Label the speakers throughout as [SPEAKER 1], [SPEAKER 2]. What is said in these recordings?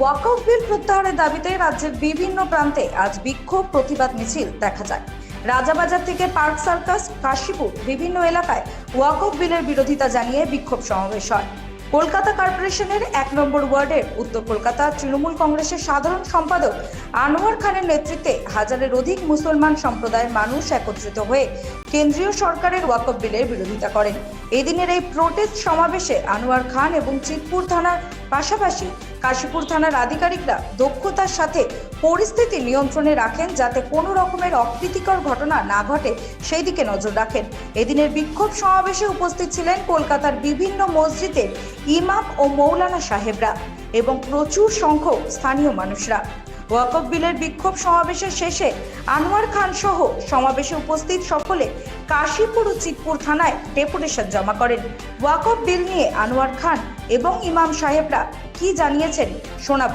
[SPEAKER 1] ওয়াকফ বিল প্রত্যাহারের দাবিতে রাজ্যের বিভিন্ন প্রান্তে আজ বিক্ষোভ প্রতিবাদ মিছিল, দেখা যায়। রাজাবাজার থেকে পার্ক সার্কাস, কাশীপুর বিভিন্ন এলাকায় ওয়াকফ বিলের বিরোধিতা জানিয়ে বিক্ষোভ সমাবেশ হয়। কলকাতা কর্পোরেশনের এক নম্বর ওয়ার্ডের উত্তর কলকাতা তৃণমূল কংগ্রেসের সাধারণ সম্পাদক আনোয়ার খানের নেতৃত্বে হাজারের অধিক মুসলমান সম্প্রদায়ের মানুষ একত্রিত হয়ে কেন্দ্রীয় সরকারের ওয়াকফ বিলের বিরোধিতা করেন। এদিনের এই প্রোটেস্ট সমাবেশে আনোয়ার খান এবং চিতপুর থানার পাশাপাশি কাশীপুর থানার আধিকারিকরা দক্ষতার সাথে পরিস্থিতি নিয়ন্ত্রণে রাখেন যাতে কোনো রকমের অপ্রীতিকর ঘটনা না ঘটে, সেই দিকে নজর রাখেন। এদিনের বিক্ষোভ সমাবেশে উপস্থিত ছিলেন কলকাতার বিভিন্ন মসজিদের ইমাম ও মৌলানা সাহেবরা এবং প্রচুর সংখ্যক স্থানীয় মানুষরা। ওয়াকফ বিলের বিক্ষোভ সমাবেশের শেষে আনোয়ার খান সহ সমাবেশে উপস্থিত সকলে কাশীপুর ও চিতপুর থানায় ডেপুটেশন জমা করেন ওয়াকফ বিল নিয়ে আনোয়ার খান এবং ইমাম সাহেবরা কি জানিয়েছেন শোনাব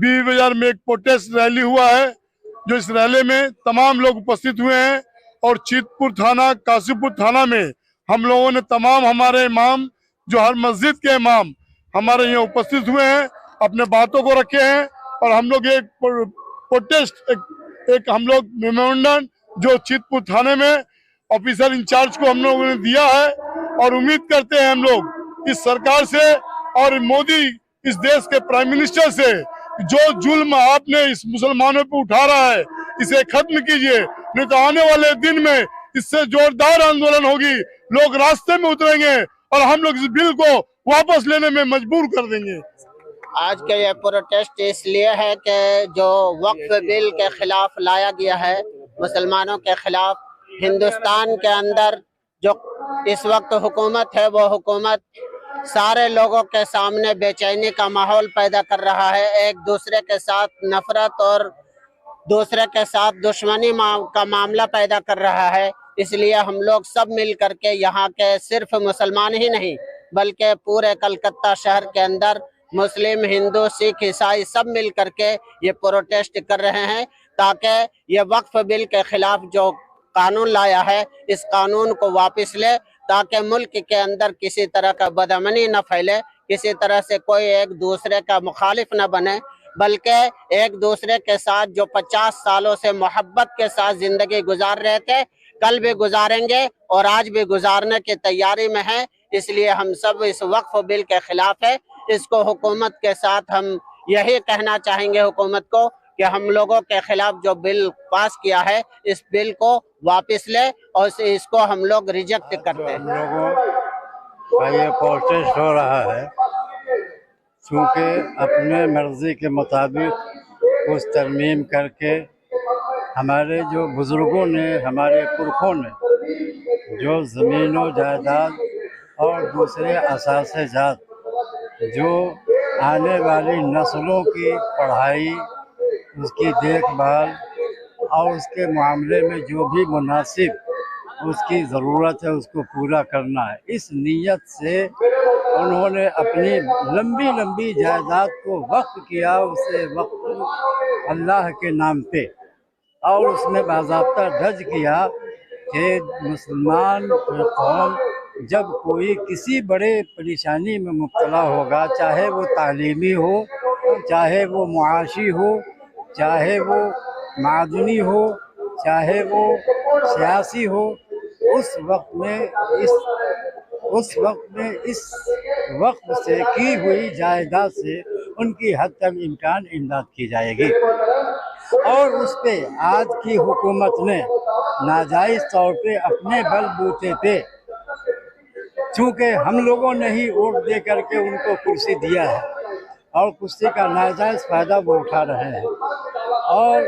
[SPEAKER 2] بی بازار میں ایک پروٹیسٹ ریلی ہوا ہے جو اس ریلی میں تمام لوگ اپستھت ہوئے ہیں اور چیت پور تھانہ کاسی پور تھانہ میں ہم لوگوں نے تمام ہمارے امام جو ہر مسجد کے امام ہمارے یہاں اپستھت ہوئے ہیں اپنے باتوں کو رکھے ہیں اور ہم لوگ ایک پروٹیسٹ ایک, ایک ہم لوگ میمورنڈن جو چیت پور تھانے میں آفیسر انچارج کو ہم لوگوں نے دیا ہے اور امید کرتے ہیں ہم لوگ اس سرکار سے اور مودی اس دیش کے پرائم منسٹر سے جو جلم آپ نے اس مسلمانوں پہ اٹھا رہا ہے، اسے ختم کیجیے۔ نہیں تو آنے والے دن میں اس سے جوردار آندولن ہوگی۔ لوگ راستے میں اتریں گے اور ہم لوگ اس بل کو واپس لینے میں مجبور کر دیں گے۔
[SPEAKER 3] آج کا یہ پروٹیسٹ اس لیے ہے کہ جو وقف بل کے خلاف لایا گیا ہے، مسلمانوں کے خلاف، ہندوستان کے اندر جو اس وقت حکومت ہے، وہ حکومت سارے لوگوں کے سامنے بے چینی کا ماحول پیدا کر رہا ہے۔ ایک دوسرے کے ساتھ نفرت اور دوسرے کے ساتھ دشمنی کا معاملہ پیدا کر رہا ہے۔ اس لیے ہم لوگ سب مل کر کے یہاں کے صرف مسلمان ہی نہیں، بلکہ پورے کلکتہ شہر کے اندر مسلم، ہندو، سکھ، عیسائی سب مل کر کے یہ پروٹیسٹ کر رہے ہیں، تاکہ یہ وقف بل کے خلاف جو قانون لایا ہے، اس قانون کو واپس لے تاکہ ملک کے اندر کسی طرح کا بدمنی نہ پھیلے، کسی طرح سے کوئی ایک دوسرے کا مخالف نہ بنے، بلکہ ایک دوسرے کے ساتھ جو پچاس سالوں سے محبت کے ساتھ زندگی گزار رہے تھے، کل بھی گزاریں گے اور آج بھی گزارنے کی تیاری میں ہیں۔ اس لیے ہم سب اس وقف بل کے خلاف ہے اس کو حکومت کے ساتھ ہم یہی کہنا چاہیں گے حکومت کو کہ ہم لوگوں کے خلاف جو بل پاس کیا ہے، اس بل کو واپس لے اور اس کو ہم لوگ ریجیکٹ کرتے ہیں۔
[SPEAKER 4] لوگوں کا یہ پروٹیسٹ ہو رہا ہے، چونکہ اپنے مرضی کے مطابق اس ترمیم کر کے ہمارے جو بزرگوں نے، ہمارے پرکھوں نے، جو زمین و جائیداد اور دوسرے اثاثے جات جو آنے والی نسلوں کی پڑھائی اس کی دیکھ بھال اور اس کے معاملے میں جو بھی مناسب اس کی ضرورت ہے، اس کو پورا کرنا ہے۔ اس نیت سے انہوں نے اپنی لمبی لمبی جائیداد کو وقف کیا، اسے وقف اللہ کے نام پہ۔ اور اس نے باضابطہ درج کیا کہ مسلمان قوم جب کوئی کسی بڑے پریشانی میں مبتلا ہوگا، چاہے وہ تعلیمی ہو، چاہے وہ معاشی ہو چاہے وہ معدنی ہو، چاہے وہ سیاسی ہو، اس وقت میں اس اس وقت میں اس وقت سے کی ہوئی جائیداد سے ان کی حد تک امکان امداد کی جائے گی۔ اور اس پہ آج کی حکومت نے ناجائز طور پہ اپنے بل بوتے پہ چونکہ ہم لوگوں نے ہی ووٹ دے کر کے ان کو کرسی دیا ہے اور کرسی کا ناجائز فائدہ وہ اٹھا رہے ہیں۔ اور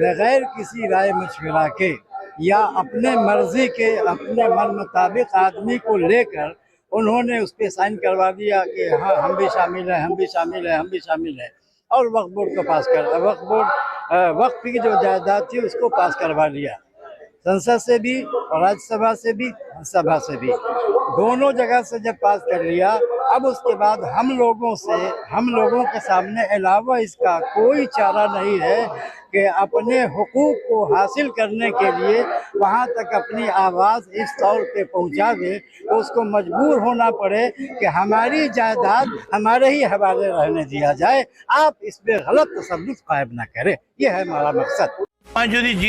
[SPEAKER 4] بغیر کسی رائے مشورہ کے یا اپنے مرضی کے، اپنے من مطابق آدمی کو لے کر انہوں نے اس پہ سائن کروا دیا کہ ہاں ہم بھی شامل ہیں، ہم بھی شامل ہیں، ہم بھی شامل ہیں۔ اور وقت بورڈ کو پاس کر، وقت بورڈ وقت کی جو جائیداد تھی اس کو پاس کروا لیا۔ سنسد سے بھی اور سبھا سے بھی سبھا سے بھی۔ دونوں جگہ سے جب پاس کر لیا اب اس کے بعد ہم لوگوں سے، ہم لوگوں کے سامنے علاوہ اس کا کوئی چارہ نہیں ہے کہ اپنے حقوق کو حاصل کرنے کے لیے وہاں تک اپنی آواز اس طور پہ پہنچا دیں، اس کو مجبور ہونا پڑے کہ ہماری جائیداد ہمارے ہی حوالے رہنے دیا جائے۔ آپ اس پہ غلط تصدف قائم نہ کریں۔ یہ ہے ہمارا مقصد۔